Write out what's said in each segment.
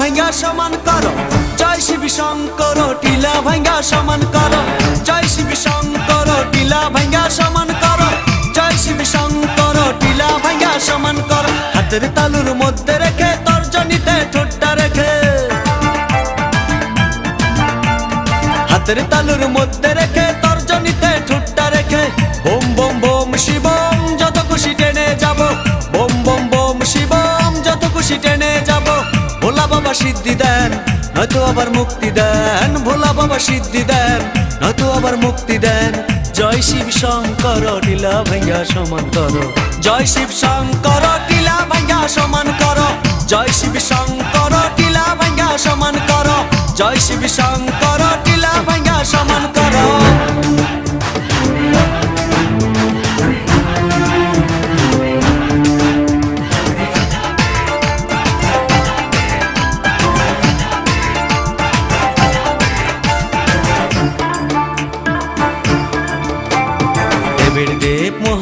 ভাঙ্গা সমান করো। জয় শিব শঙ্কর টিলা ভাঙ্গা সমান করো। জয় শিব শঙ্কর টিলা ভাঙ্গা সমান করো। জয় শিব শঙ্কর টিলা ভাঙ্গা সমান করো। হাতের তালুর মধ্যে রেখে তর্জনীতে ঠোঁটটা রেখে। হাতের তালুর মধ্যে রেখে তর্জনীতে ঠোঁটটা রেখে। বোম বোম বোম, শিবম, যত খুশি টেনে যাব। টেনে যাব। ভোলা বাবা সিদ্ধি দেন, নয়তো আবার মুক্তি দেন। ভোলা বাবা সিদ্ধি দেন, নয়তো আবার মুক্তি দেন। জয় শিব শঙ্কর টিলা ভাঙ্গা সমান করো। জয় শিব শঙ্কর টিলা ভাঙ্গা সমান করো। জয় শিব শঙ্কর টিলা ভাঙ্গা সমান করো। জয় শিব শঙ্কর টিলা ভাঙ্গা সমান করো।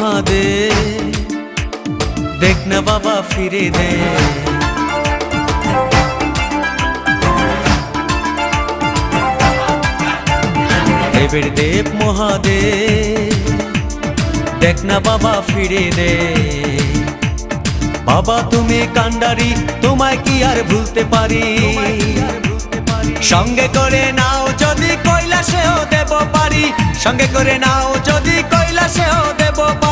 মহাদেব দেখ না বাবা ফিরে দে দেবের দেব মহাদেব দেখ না বাবা ফিরে দে বাবা তুমি কান্ডারি তোমায় কি আর ভুলতে পারি সঙ্গে করে নাও যদি কৈলাসেও দেব পারি সঙ্গে করে নাও যদি কৈলাসেও দেব পারি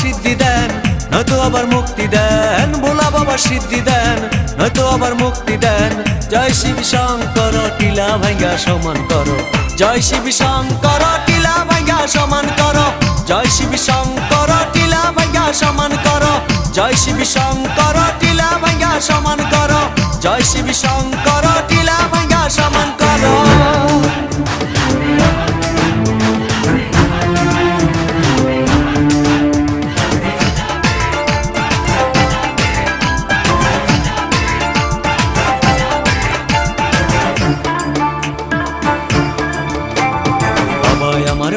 সিদ্ধি দেন, নয়তো আবার মুক্তি দেন। ভোলা বাবা সিদ্ধি দেন, নয়তো আবার মুক্তি দেন। জয় শিব শঙ্কর, টিলা ভাঙ্গা সমান করো। জয় শিব শঙ্কর, টিলা ভাঙ্গা সমান করো। জয় শিব শঙ্কর, টিলা ভাঙ্গা সমান করো। জয় শিব শঙ্কর, টিলা ভাঙ্গা সমান করো। জয় শিব শঙ্কর, টিলা ভাঙ্গা সমান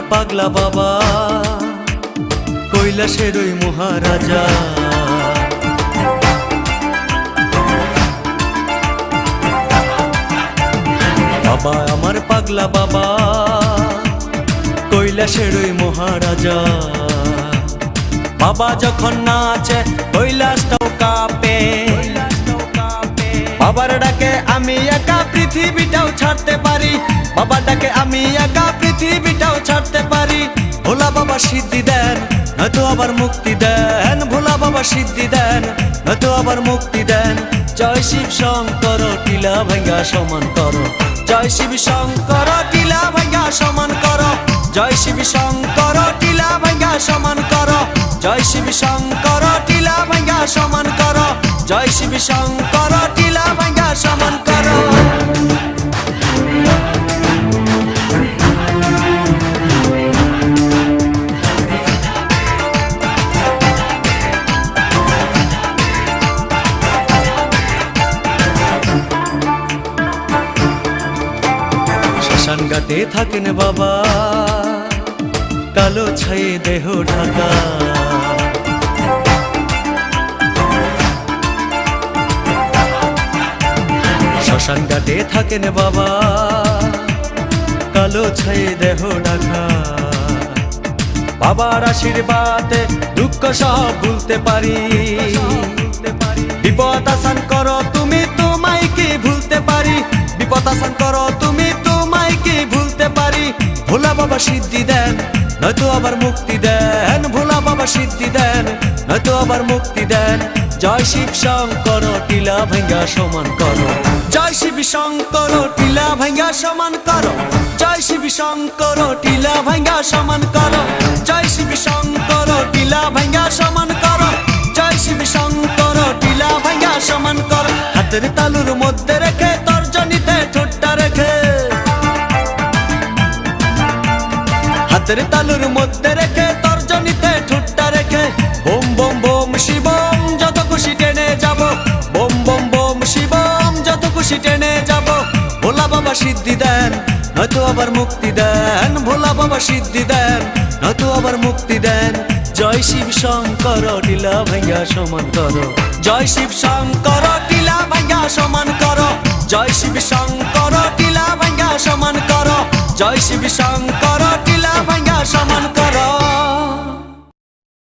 পাগলা বাবা। কৈলাসের ওই মহারাজা। বাবা, আমার পাগলা বাবা। কৈলাসের ওই মহারাজা। বাবা যখন নাচে, কৈলাসটাও কাঁপে। বাবার ডাকে আমি একা পৃথিবীটাও ছাড়তে পারি। বাবার ডাকে আমি একা পৃথিবীটাও ছাড়তে পারি। ভোলা বাবা সিদ্ধি দেন, নয়তো আবার মুক্তি দেন। ভোলা বাবা সিদ্ধি দেন, নয়তো আবার মুক্তি দেন। জয় শিব শঙ্কর, টিলা ভাঙ্গা সমান করো। জয় শিব শঙ্কর, টিলা ভাঙ্গা সমান কর। জয় শিব শঙ্কর, টিলা ভাঙ্গা সমান কর। জয় শিব শঙ্কর, টিলা ভাঙ্গা সমান করো। জয় শিব শঙ্কর টিলা ভাঙ্গা সমান করো। থাকেন বাবা কালো ছাই দেহ ঢাকা। শ্মশান ঘাটে থাকেন বাবা। কালো ছাই দেহ ঢাকা বাবার আশীর্বাদে দুঃখ সব ভুলতে পারি। বিপদ আসান করো তুমি, তোমায় কি ভুলতে পারি? বিপদ আসান করো তুমি, তোমায় কি ভুলতে পারি? ভোলা বাবা সিদ্ধি দেন, নয়তো আবার মুক্তি দেন। ভোলা বাবা সিদ্ধি দেন, নয়তো আবার মুক্তি দেন। জয় শিব শঙ্কর, টিলা ভাঙ্গা সমান করো। জয় শিব শঙ্কর, টিলা ভাঙ্গা সমান করো। জয় শিব শঙ্কর, টিলা ভাঙ্গা সমান করো। জয় শিব শঙ্কর, টিলা ভাঙ্গা সমান করো। জয় শিব শঙ্কর, টিলা ভাঙ্গা সমান করো। হাতের তালুর মধ্যে রেখে তর্জনীতে ঠোঁটটা রেখে। হাতের তালুর মধ্যে রেখে বাবা সিদ্ধি দেন, নয়তো আবার মুক্তি দেন। ভোলা বাবা সিদ্ধি দেন, নয়তো আবার মুক্তি দেন। জয় শিব শঙ্কর, টিলা ভাইয়া সমান কর। জয় শিব শঙ্কর, টিলা ভাইয়া সমান কর। জয় শিব শঙ্কর, টিলা ভাইয়া সমান কর। জয় শিব শঙ্কর, টিলা